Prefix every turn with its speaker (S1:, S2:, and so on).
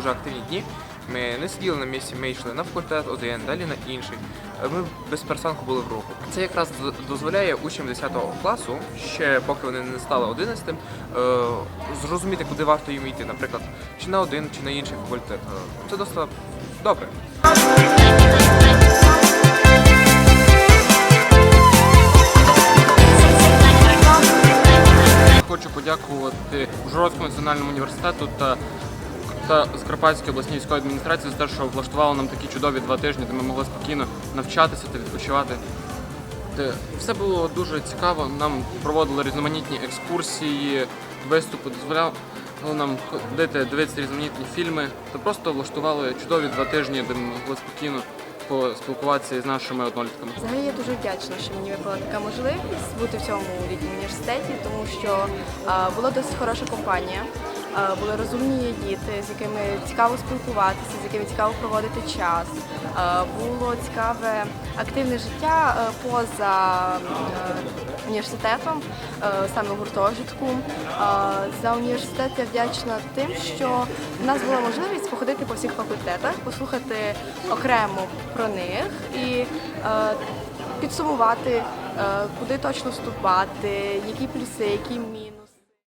S1: дуже активні дні. Ми не сиділи на місці, ми йшли на факультет один, далі на інший. Ми без пересанку були в руху. Це якраз дозволяє учням 10 класу, ще поки вони не стали 11, е, зрозуміти, куди варто їм йти, наприклад, чи на один, чи на інший факультет. Е, Це досить добре.
S2: Хочу подякувати Ужгородському національному університету та, та Закарпатській обласній військовій адміністрації за те, що влаштували нам такі чудові два тижні, де ми могли спокійно навчатися та відпочивати. Все було дуже цікаво. Нам проводили різноманітні екскурсії, виступи, дозволяли нам ходити, дивитися різноманітні фільми. Та просто влаштували чудові два тижні, де ми могли спокійно поспілкуватися з нашими однолітками.
S3: Взагалі я дуже вдячна, що мені випала така можливість бути в цьому літньому університеті, тому що була досить хороша компанія, були розумні діти, з якими цікаво спілкуватися, з якими цікаво проводити час. Було цікаве активне життя е, поза е, університетом, е, саме гуртожитку. За університет я вдячна тим, що в нас була можливість походити по всіх факультетах, послухати окремо про них і е, підсумувати, е, куди точно вступати, які плюси, які мінуси.